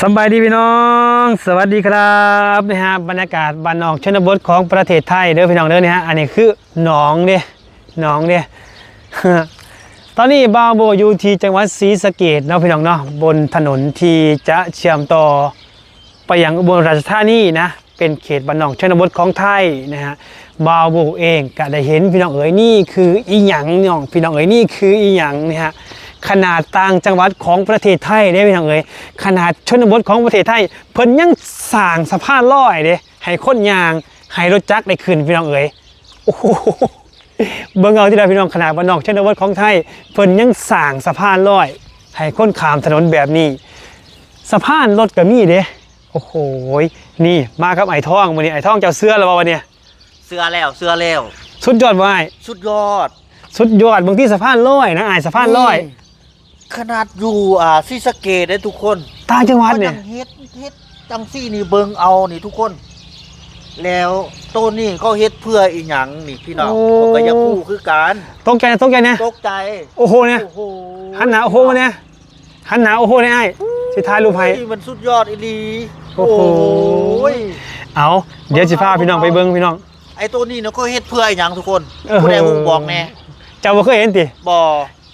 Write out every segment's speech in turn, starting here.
สบายดีพี่น้อง สวัสดีครับนะฮะบรรยากาศบ้านนอกชนบทของประเทศไทยเด้อพี่น้องเด้อนี่ฮะอันนี้คือหนองเด้หนองเด้ตอนนี้บาวโบอยู่ที่จังหวัดศรีสะเกดเนาะพี่น้องเนาะบนถนนที่จะเชื่อมต่อ ไปยังอุบลราชธานีนะเป็นเขตบ้านนอกชนบทของไทยนะฮะบาวโบเองก็ได้เห็นพี่น้องเอ๋ยนี่คืออีหยังน้องพี่น้องเอ๋ยนี่คืออีหยังนะฮะ ขนาดต่างจังหวัดของประเทศไทยได้พี่น้องเอ๋ยขนาดชนบทของประเทศไทย เพิ่นยังสร้างสะพานลอยเด้ให้คนยางให้รถจักรได้ขึ้นพี่น้องเอ๋ยโอ้โหเบิ่งเอาที่ใดพี่น้องขนาดบ้านนอกชนบทของไทย เพิ่นยังสร้างสะพานลอย ให้คนข้ามถนนแบบนี้ สะพานรถก็มีเด้โอ้โหนี่มากับไอ้ท่องวันนี้ไอ้ท่องเจ้าเสื้อแล้วบ่วันนี้เสื้อแล้วเสื้อแล้วสุดยอดว่ายสุดยอด สุดยอดบางที่สะพานลอยนะไอ้ายสะพานลอย ขนาดอยู่อ่าซีสะเกตได้ทุกคนต่างจังหวัดเนี่ยขางเฮ็ดเฮ็ดจังซี่นี่เบิงเอานี่ทุกคน แล้วต้นนี่เขาเฮ็ดเพื่ออีหยังนี่พี่น้องโอ้ ผมก็อยากพูคือการตกใจนะตกใจนะตกใจโอ้โหเนี่ยโอ้โหหันหนาโอ้โหมาเนี่ยหันหนาโอ้โหเนี่ยไอ้สิท้ายรูปให้โอ้ยมันสุดยอดอีหลีโอ้โห ย เอาเดี๋ยวสิพาพี่น้องไปเบิ้งพี่น้อง ไอ้ตัวนี้เนาะเขาเฮ็ดเพื่ออีหยังทุกคนเออ ผู้ใดฮู้บอกแน่เจ้าบ่เคยเห็นติบ่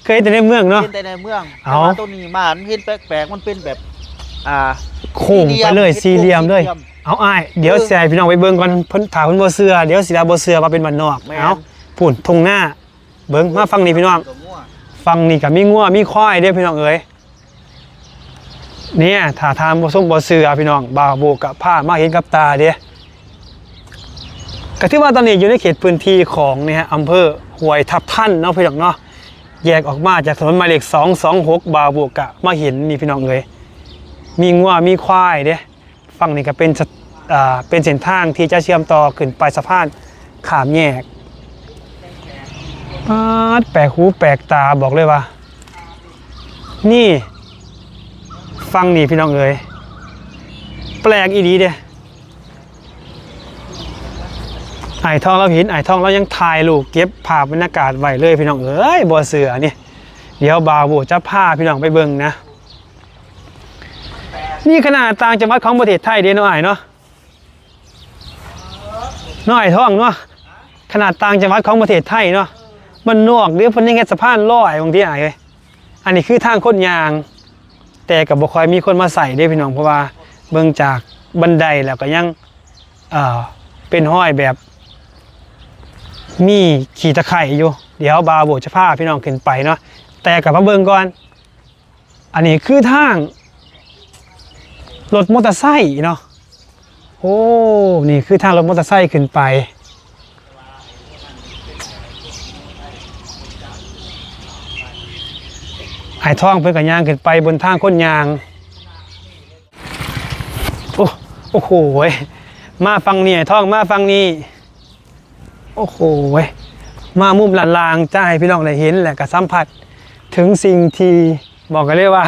เคยเห็นแต่ในเมืองเนาะ เห็นแต่ในเมืองเอาแต่ว่าตัวนี้มามันเห็นแปลกๆมันเป็นแบบ อ่า โค้งไปเลยสี่เหลี่ยมเลยสี่หเอาอ้ายเดี๋ยวเออ สิให้พี่น้องไปเบิ้งก่อนเพิ่นถามเพิ่นบ่เชื่อเดี๋ยวสิดาบ่เชื่อว่าเป็นบ้านนอกแม่นเอาพุ่นทุ่งหน้า เบิ้งมาฟังนี่พี่น้อง ตัวมั่วฟังนี่ก็มีงัวมีควายเด้อพี่น้องเอ้ยเนี่ยถ้าทานบ่ส่งบ่เชื่อพี่น้องบ่าวโบกกับผ้ามาเห็นกับตาเด้ก็ที่ว่าตอนนี้อยู่ในเขตพื้นที่ของเนี่ยฮะอำเภอห้วยทับท่านเนาะพี่น้องเนาะ แยกออกมาจากถนนหมายเลข226บาบวกกะมาเห็นนี่พี่น้องเลยมีงัวมีควายเด้ฝั่งนี้ก็เป็นอ่าเป็นเส้นทางที่จะเชื่อมต่อขึ้นไปสะพานขามแยกปาดแปลกหูแปลกตาบอกเลยว่า นี่ ฟังนี่พี่น้องเอ๋ยแปลกอีดีเด้ ไอ้ทองเราเห็นไอ้ทองเรายังถ่ายรูปเก็บภาพบรรยากาศไว้เลยพี่น้องเอ้ยบ่เสือนี่เดี๋ยวบาวโบจะพาพี่น้องไปเบิ่งนะ นี่ขนาดต่างจังหวัดของประเทศไทยเด้นาะไอ้เนาะน้อยท้องเนาะขนาดต่างจังหวัดของประเทศไทยเนาะมันนอกเดี๋ยวพิ่นยังเฮ็ดสะพานลอยบางทีไอ้เอ้ยอันนี้คือทางคนยาง แต่กับบ่คอยมีคนมาใส่เด้พี่น้องเพราะว่าเบิ่งจากบันไดแล้วก็ยังเอ่อเป็นห้อยแบบ มีขี่ตะไคร่อยู่ เดี๋ยวบาวโบจะพาพี่น้องขึ้นไปเนาะแต่กับมาเบิงก่อน อันนี้คือทางรถมอเตอร์ไซค์เนาะโอ้นี่คือทางรถมอเตอร์ไซค์ขึ้นไปไอ้ท่องเพื่อนกับยางขึ้นไปบนทางคนยางโอ้โอ้โหมาฟังนี่ไอท่องมาฟังนี่ โอ้โหเว้ยมามุมหลางๆจะให้พี่น้องได้เห็นแหละก็สัมผัสถึงสิ่งที่บอกกันเลยว่า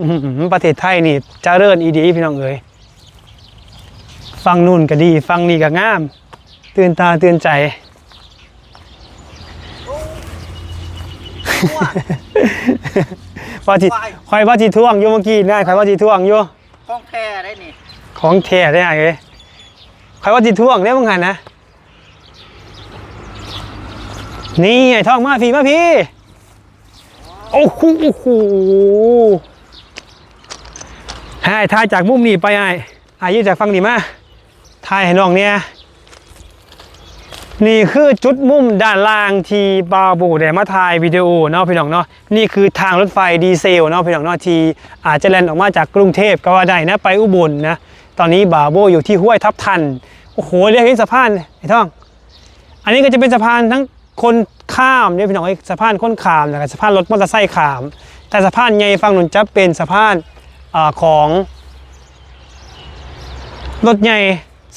อื้อหือประเทศไทยนี่เจริญอีดีพี่น้องเอ๋ยฟังนู่นก็ดี ฟังนี่ก็งาม ตื่นตาตื่นใจมั่วว่าจิคอยว่าจิท่วงอยู่เมื่อกี้นะคอยว่าจิท่วงอยู่ห้องแท้ได้นี่ของแท้ได้ไงเอ้ยคอยว่าจิท่วงได้บ้างไงนะ นี่ไอ้ทองมาพี่มาพี่ โอ้โหโอ้โหให้ถ่ายจากมุมนี้ไปไอ้ไอ้ยืดจากฝั่งนี้มาถ่ายให้น้องเนี่ยนี่คือจุดมุมด้านล่างที่บาบูได้มาถ่ายวิดีโอเนาะพี่น้องเนาะนี่คือทางรถไฟดีเซลเนาะพี่น้องเนาะที่อาจจะแล่นออกมาจากกรุงเทพก็ว่าได้นะไปอุบลนะ ตอนนี้บาโบอยู่ที่ห้วยทับทัน โอ้โหเรียกเห็นสะพานไอ้ท่อง อันนี้ก็จะเป็นสะพานทั้ง คนข้ามเนี่ยพี่น้องไอ้ยสะพานคนข้ามแล้วก็สะพานรถมอเตอร์ไซค์ข้าม แต่สะพานใหญ่ฝั่งนู้นจะเป็นสะพานอาของรถใหญ่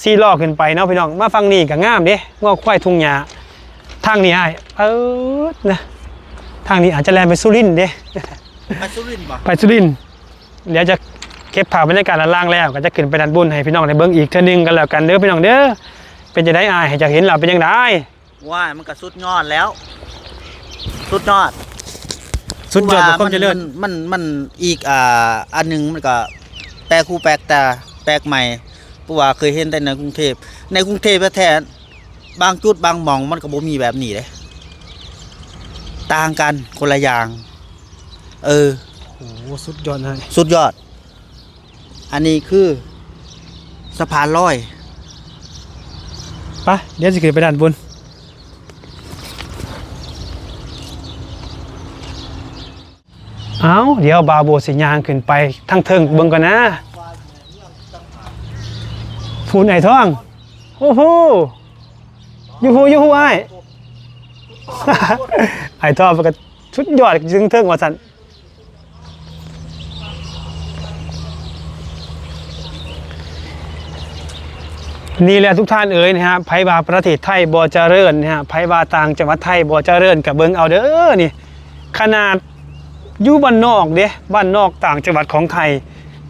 ซีล้อขึ้นไปเนาะพี่น้องมาฟังนี่ก็งามเด้งอกควายทุ่งหญ้าทางนี้ไอ้ายเออนะทางนี้อาจจะแลนไปสุรินทร์เด้มาสุรินทร์บ่ไปสุรินทร์เดี๋ยวจะเก็บภาพบรรยากาศด้านล่างแล้ว ก็จะขึ้นไปด้านบนให้พี่น้องได้เบิ่งอีกเทื่อนึงกันแล้วกันเด้อพี่น้องเด้อเป็นจะได้อายให้จะเห็นเราเป็นยังไง ว่ามันก็สุดยอดแล้ว สุดยอดสุดยอดของความเจริญมันมันมันอีกอ่าอันหนึงมันก็แปลกคูแปลกตาแปลกใหม่เพราะว่าเคยเห็นแต่ในกรุงเทพในกรุงเทพแท้ๆบางจุดบางหม่องมันก็บ่มีแบบนี้เลยต่างกันคนละอย่าง เออโอ้โหสุดยอดเลยสุดยอด อันนี้คือสะพานลอยไปเดี๋ยวจะขึ้นไปด้านบน เอาเดี๋ยวบาโบสิยางขึ้นไปทั้งเทิงเบิ่งก่อนนะพูนไอ้ท่องโอ้โหยูฮูยูฮูไอ้ไอ้ท่องก็ชุดยอดจึงเทิงว่าสันนี่แหละทุกท่านเอ๋ยนะฮะไผบาประเทศไทยบ่เจริญนะฮะไผบาต่างจังหวัดไทยบ่เจริญกับเบิงเอาเด้อนี่ ขนาด อยู่บ้านนอกเด้บ้านนอกต่างจังหวัดของไทย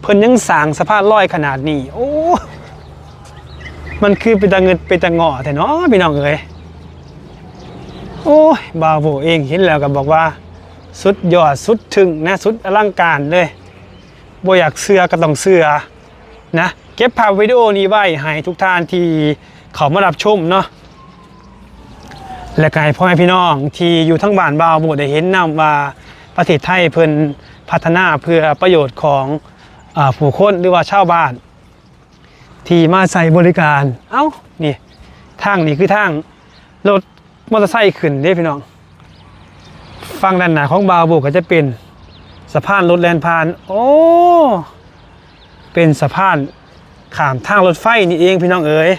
เพิ่นยังสร้างสะพานลอยขนาดนี้ โอ้ มันคือเป็นตาเงินเป็นตาเงาะแต่เนาะพี่น้องเอ๋ยโอ้ยบาโวเองเห็นแล้วก็บอกว่า สุดยอดสุดถึงนะสุดอลังการเลยบ่อยากเสือก็ต้องเสือนะ เก็บภาพวิดีโอนี้ไว้ให้ทุกท่านที่เขามารับชมเนาะและกายพ่อแม่พี่น้องที่อยู่ทั้งบ้านบาวโบได้เห็นนํว่า ประเทศไทยเพิ่นพัฒนาเพื่อประโยชน์ของอผู้คนหรือว่าชาวบ้าน ที่มาใช้บริการ เอ้านี่ทางนี้คือทางรถมอเตอร์ไซค์ขึ้นเด้พี่น้องฝั่งด้านหน้าของบาวโบก็จะเป็นสะพานรถแลนผ่าน โอ้เป็นสะพานขามทางรถไฟนี่เองพี่น้องเอ๋ย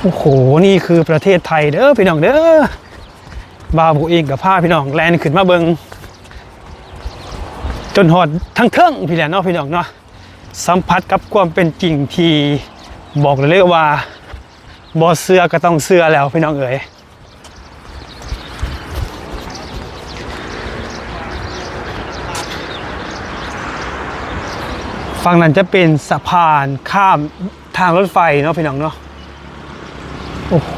โอ้โห นี่คือประเทศไทยเด้อพี่น้องเด้อ บาวบุเองกับผ้าพี่น้องแลนขึ้นมาเบิงจนหอดทั้งเทิงพี่แหละเนาะพี่น้องเนาะสัมผัสกับความเป็นจริงที่บอกเลยว่าบอเสื้อก็ต้องเสื้อแล้วพี่น้องเอ๋ยฝั่งนั้นจะเป็นสะพานข้ามทางรถไฟเนาะพี่น้องเนาะโอ้โห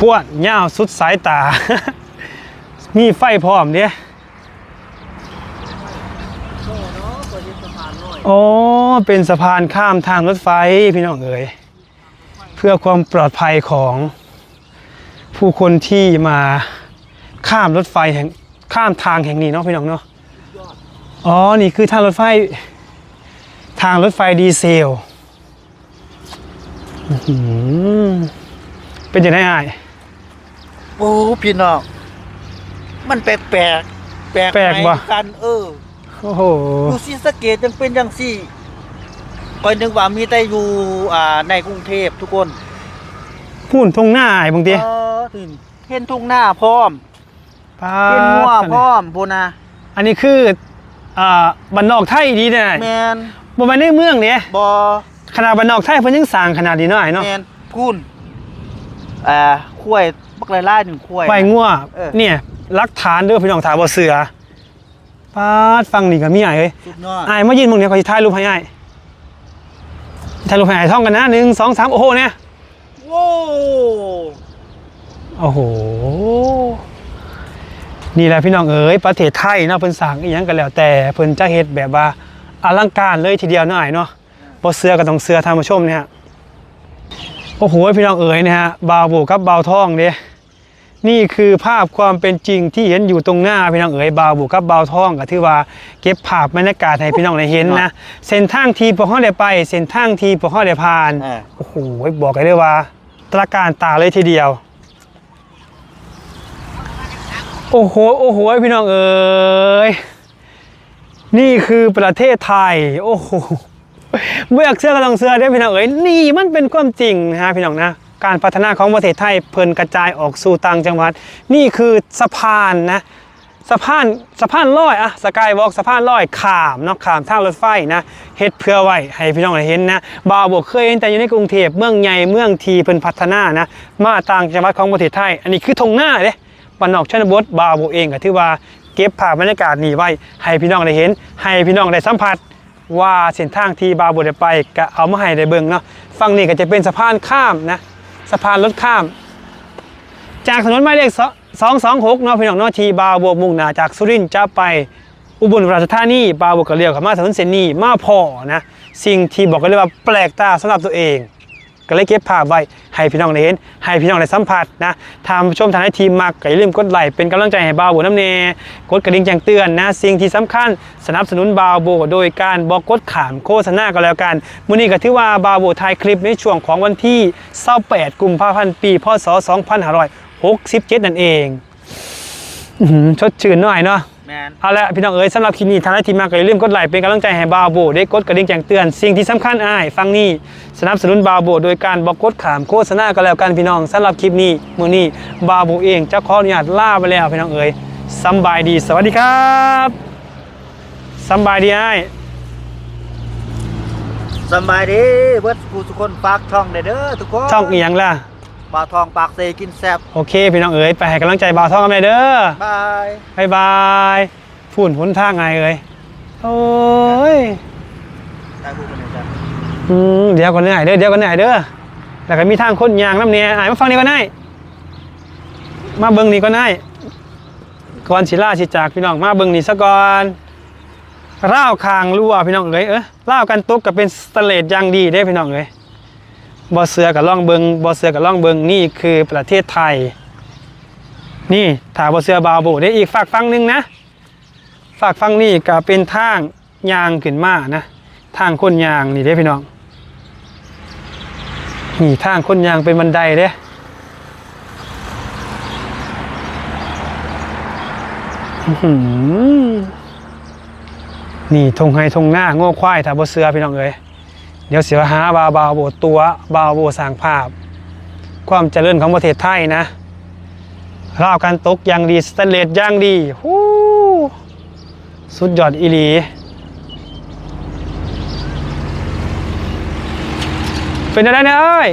พวดยาวสุดสายตา มีไฟพร้อมเนี่ยอ๋อเป็นสะพานข้ามทางรถไฟพี่น้องเอ๋ยเพื่อความปลอดภัยของผู้คนที่มาข้ามรถไฟแห่งข้ามทางแห่งนี้เนาะพี่น้องเนาะอ๋อ นี่คือทางรถไฟ ทางรถไฟดีเซลเป็นยังไงอ้าย โอ้พี่น้องมันแปลกแปลกแปลกแปลกใหม่ว่ะกันเออโอ้โหอยู่ศรีสะเกดยังเป็นยังสี่คอยนึกว่ามีแต่อยู่อ่าในกรุงเทพทุกคนพูนทงหน้าไอ้บางทีเออถึงเห็นทุ่งหน้าพร้อมป้าเห็นงัวดพร้อมพูนะอันนี้คืออ่าบันนอกไทยดีเนี่ยแมนบ่มาในเมืองเนี่ยบอขนาดบันนอกไทยเพิ่นยังสร้างขนาดนี้เนาะไอ้เนาะแมนพูน อ่าคุ้วยบักไล่ไล่หนึ่งคุ้วยไฟงัวเออ เนี่ยรักฐานเด้อพี่น้องถามบ่เสือป้าดฟังนี่ก็มีไอ้เอ้ยสุดยอดไอ้ายมายืนมึงเนี่ยขอสิถ่ายรูปให้ไอ้ายถ่ายรูปให้ไอ้ายท่องกันนะหนึ่งสองสามโอ้โหเนี่ย โว้โอ้โห นี่แหละพี่น้องเอ๋ยประเทศไทยเนาะเพิ่นสั่งอีหยังกันแล้วแต่เพิ่นจะเฮ็ดแบบว่าอลังการเลยทีเดียวเนาะอ้ายเนาะบ่เสือก็ต้องเสือท่านผู้ชมเนี่ยฮะ โอ้โหพี่น้องเอ๋ยนะฮะบาวโบกับบาวทองเด้นี่คือภาพความเป็นจริงที่เห็นอยู่ตรงหน้าพี่น้องเอ๋ยบาวโบกับบาวทองก็ถือว่าเก็บภาพบรรยากาศให้พี่น้องได้เห็นนะเส้นทางที่พวกเฮาได้ไปเส้นทางที่พวกเฮาได้ผ่านอ่า โอ้โหบอกเลยว่าตระการตาเลยทีเดียว โอ้โหโอ้โหพี่น้องเอ๋ยนี่คือประเทศไทย โอ้โห ไม่อกเสื้อก็ต้องเสื้อได้พี่น้องเอ๋ยนี่มันเป็นความจริงนะฮะพี่น้องนะการพัฒนาของประเทศไทยเพิ่นกระจายออกสู่ต่างจังหวัด นี่คือสะพานนะสะพานสะพานลอยอะสกายวอล์กสะพานลอยขามเนาะขามทางรถไฟนะเฮ็ดเพื่อไว้ให้พี่น้องได้เห็นนะบ่าวบอกเคยเห็นแต่อยู่ในกรุงเทพเมืองใหญ่เมืองทีเพิ่นพัฒนานะมาต่างจังหวัดของประเทศไทย อันนี้คือธงหน้าเด้บ้านนอกชนบทบ่าวบอกเองก็ถือว่าเก็บภาพบรรยากาศนี้ไว้ให้พี่น้องได้เห็น ให้พี่น้องได้สัมผัส ว่าเส้นทางที่บาวบได้ไปก็เอามาให้ได้เบิ่งเนาะฝั่งนี้ก็จะเป็นสะพานข้ามนะสะพานรถข้าม จากถนนหมายเลขสองสองหกเนาะพี่น้องเนาะทีบาวบวมุ่งหน้าจากสุรินทร์จะไปอุบลราชธานีบาวบวก็เรียวกับมาถนนเส้นนี้มาพอนะสิ่งที่บอกกันเลยว่าแปลกตาสำหรับตัวเอง ก็เลยเก็บภาพไว้ให้พี่น้องได้เห็น ให้พี่น้องได้สัมผัสนะทำชมทางให้ทีมมากก็อย่าลืมกดไลค์เป็นกำลังใจให้บาวโบน้ำเนกดกระดิ่งแจ้งเตือนนะสิ่งที่สำคัญสนับสนุนบาวโบโดยการบอกกดขามโฆษณาก็แล้วกันมื้อนี้ก็ถือว่าบาวโบถ่ายคลิปในช่วงของวันที่28กุมภาพันธ์ปีพศ2567นั่นเองชดชื่นหน่อยเนาะ แมนเอาละพี่น้องเอ๋ยสำหรับคลิปนี้ทางไอทีมมากก็อย่าลืมกดไลค์เป็นกำลังใจให้บาวโบได้กดกระดิ่งแจ้งเตือนสิ่งที่สำคัญอ้ายฟังนี่สนับสนุนบาวโบโดยการบอกกดขามโฆษณาก็แล้วกันพี่น้องสำหรับคลิปนี้มื้อนี้บาวโบเองจะขออนุญาตลาไปแล้วพี่น้องเอ๋ยสำบายดี สวัสดีครับสำบายดีอ้ายสำบายดีเบิดกูทุกคนฝากช่องได้เด้อทุกคนช่องเอียงล่ะ ปลาทองปากเซกินแซ่บโอเค พี่น้องเอ๋ยไปให้กำลังใจบาวท่องกันเลยเด้อบายบายบายฝุ่นหนทางไงเอ๋ยโอ้ยได้พูดกันเลยจ้ะอืมเดี๋ยวก่อนเหนื่อยเด้อเดี๋ยวก่อนเหนื่อยเด้อแล้วก็มีทางคนยางน้ำเนี่ยอ่ายมาฟังนี่ก็ได้มาเบิ่งนี่ก็ได้ก่อนสิล่าสิจากพี่น้องมาเบิ่งนี่ซะก่อนร่าวคางรั่วพี่น้องเอ้ยเออร่าวกันตุกก็เป็นสเตนเลสอย่างดีเด้พี่น้องเอ้ย บ่เสือกับล่องเบิงบ่เสือกับล่องเบิงนี่คือประเทศไทย นี่ถ้าบ่เสือบาวโบได้อีกฝากฟังหนึงนะฝากฟังนี่ก็เป็นทางยางขึ้นมานะทางคนยางนี่เด้พี่น้องนี่ทางคนยางเป็นบันไดเด้อหือนี่ทงไฮทงหน้าโง่ควายถ้าบ่เสือพี่น้องเอ้ย เดี๋ยวเสียหาบาบาโบตัวบาโบสร้างภาพ ความเจริญของประเทศไทยนะราวการตกอย่างดีสแตนเลสอย่างดีฮู้สุดยอดอีหลีเป็นอะไรนะเอ้ย